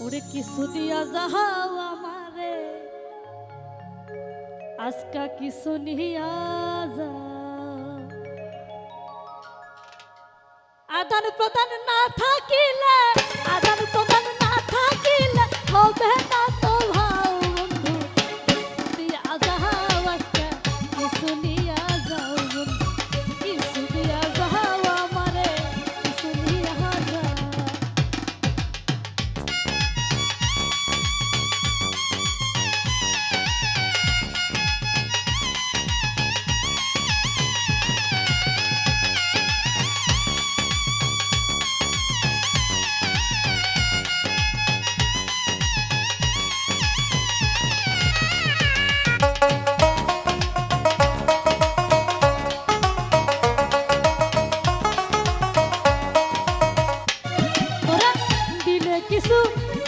ওরে কিছু দিয়া যাহাও আমারে? আজকা কিছু নিয়া যা আদান প্রদান না থাকিলে too.